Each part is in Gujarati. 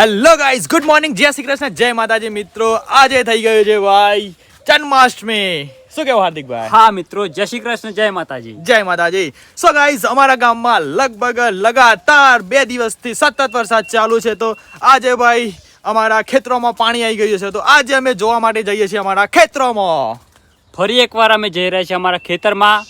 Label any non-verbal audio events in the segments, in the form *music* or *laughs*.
હેલો ગાઈઝ ગુડ મોર્નિંગ જય શ્રી કૃષ્ણ. જય માતાજી મિત્રો. આજે થઈ ગયું છે ભાઈ જન્માષ્ટમી. શું કેવું હાર્દિકભાઈ હા મિત્રો. જય શ્રી કૃષ્ણ. જય માતાજી. જય માતાજી. સો ગાઈઝ અમારા ગામમાં લગભગ લગાતાર બે દિવસથી સતત વરસાદ ચાલુ છે. તો આજે ભાઈ અમારા ખેતરોમાં પાણી આવી ગયું છે. તો આજે અમે જોવા માટે જઈએ છીએ અમારા ખેતરોમાં. ફરી એકવાર અમે જઈ રહ્યા છીએ અમારા ખેતરમાં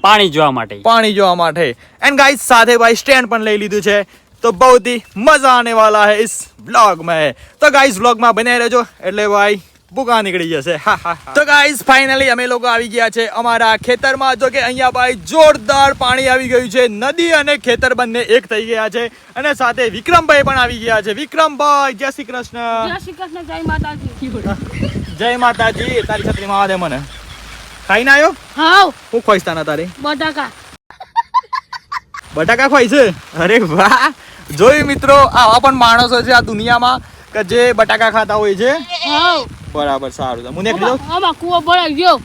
પાણી જોવા માટે. પાણી જોવા માટે. એન્ડ ગાઈઝ સાથે ભાઈ સ્ટેન્ડ પણ લઈ લીધું છે. તો बहुत ही मजा आने वाला है इस व्लॉग में तो गाइस व्लॉग માં બને રહેજો. એટલે ભાઈ ભૂકા નીકળી જશે. હા હા તો ગાઈઝ ફાઇનલી અમે લોકો આવી ગયા છે અમારા ખેતરમાં. જો કે અહીંયા ભાઈ જોરદાર પાણી આવી ગયું છે. નદી અને ખેતર બંને એક થઈ ગયા છે. અને સાથે વિક્રમભાઈ પણ આવી ગયા છે. વિક્રમભાઈ જય શ્રી કૃષ્ણ. જય શ્રી કૃષ્ણ જય માતાજી. જય માતાજી. તારી છત્રી માં દે મને. ખાઈને આવ્યો હા હું ખોઈસ્તા ના તારી? બટાકા. બટાકા ખોઈ અરે વાહ. જોયું મિત્રો આવા પણ માણસો છે આ દુનિયામાં કે જે બટાકા ખાતા હોય છે? બરાબર સારું. તો મુને કીધું આમાં કૂવો ભરાઈ ગયો.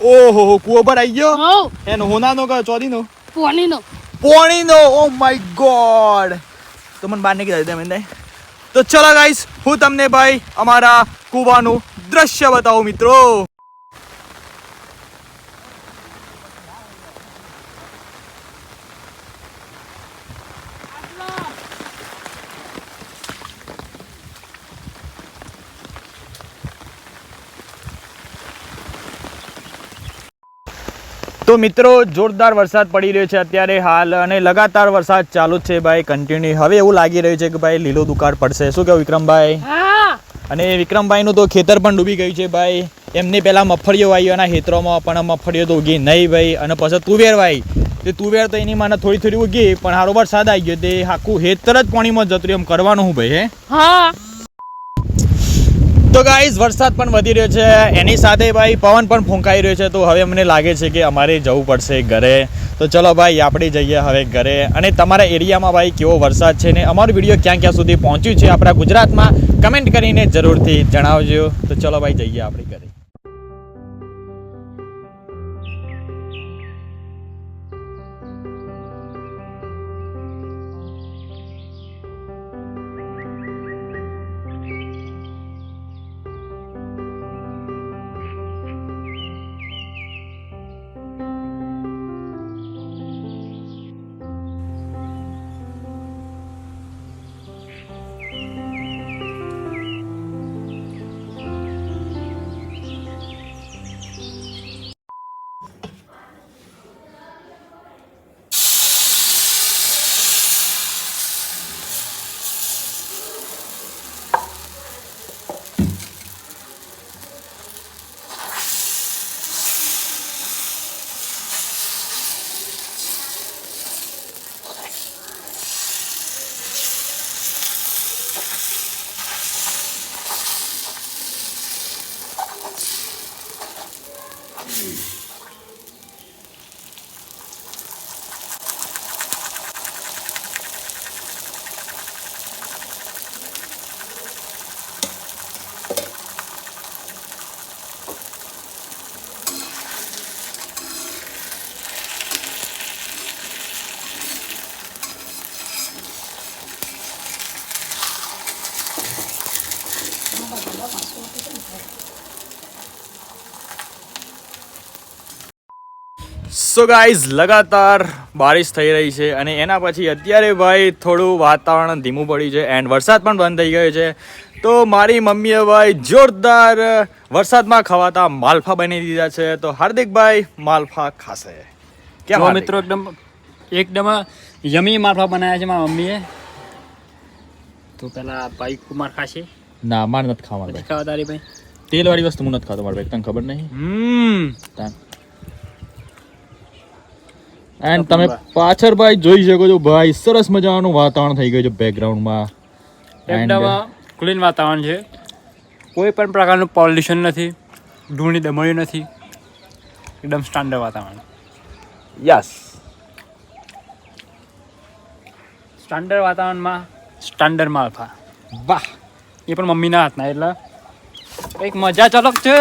ઓહો હો કૂવો આવી ગયો? એનો હોનાનો કે ચોરીનો? પોણીનો. પોણીનો? ઓ માય ગોડ તો મને બહાર નીકળી દે મેં તો ચલો ગાઈસ હું તમને ભાઈ અમારા કૂવાનું દ્રશ્ય બતાવું મિત્રો. તો મિત્રો જોરદાર વરસાદ પડી રહ્યો છે અત્યારે હાલ અને લગાતાર વરસાદ ચાલુ જ છે ભાઈ કન્ટિન્યુ હવે એવું લાગી રહ્યું છે કે ભાઈ લીલો દુકાળ પડશે. શું કેવું વિક્રમભાઈ? અને અને વિક્રમભાઈનું તો ખેતર પણ ડૂબી ગયું છે ભાઈ. એમની પહેલાં મફળીઓ વાવી એના ખેતરોમાં પણ મફળીઓ તો ઉગી નહીં ભાઈ. અને પછી તુવેર વાવી તે તુવેર તો એની માને થોડી થોડી ઉગી પણ હારો વરસાદ આવી ગયો. તે આખું ખેતર જ પાણીમાં જતું એમ કરવાનું હું ભાઈ હે? હા. તો ગાઈઝ વરસાદ પણ વધી રહ્યો છે. એની સાથે ભાઈ પવન પણ ફૂંકાઈ રહ્યો છે. તો હવે મને લાગે છે કે અમારે જવું પડશે ઘરે. તો ચલો ભાઈ, આપણે જઈએ હવે ઘરે. અને તમારા એરિયામાં ભાઈ કેવો વરસાદ છે ને અમારો વીડિયો ક્યાં ક્યાં સુધી પહોંચ્યું છે આપણા ગુજરાતમાં, કમેન્ટ કરીને જરૂરથી જણાવજો. તો ચલો ભાઈ, જઈએ આપણે ઘરે. સો ગાઈઝ લગાતાર બારિશ થઈ રહી છે અને એના પછી અત્યારે ભાઈ થોડું વાતાવરણ ધીમું પડ્યું છે એન્ડ વરસાદ પણ બંધ થઈ ગયો છે. તો મારી મમ્મીએ ભાઈ જોરદાર વરસાદમાં ખવાતા માલફા બની દીધા છે. તો હાર્દિકભાઈ માલફા ખાશે. કેમ મિત્રો એકદમ એકદમ યમી મારફા બનાવ્યા છે મારા મમ્મીએ. તો પેલા ભાઈ કુમાર ખાશે. ના મારે નથી ખાવાનું ખાવા તારી ભાઈ. તેલ વાળી વસ્તુ હું નથી ખાતો મારે ભાઈ તને ખબર નહીં? હમ. એન્ડ તમે પાછળ ભાઈ જોઈ શકો છો ભાઈ સરસ મજાનું વાતાવરણ થઈ ગયું છે બેકગ્રાઉન્ડમાં એકદમ ક્લીન વાતાવરણ છે. કોઈ પણ પ્રકારનું પોલ્યુશન નથી ધૂળની દમણી નથી એકદમ સ્ટાન્ડર્ડ વાતાવરણ. યસ સ્ટાન્ડર્ડ વાતાવરણમાં સ્ટાન્ડર્ડ માલફા વાહ. એ પણ મમ્મીના હાથના એટલે કંઈક મજા ચલક છે.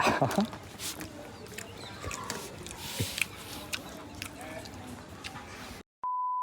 *laughs*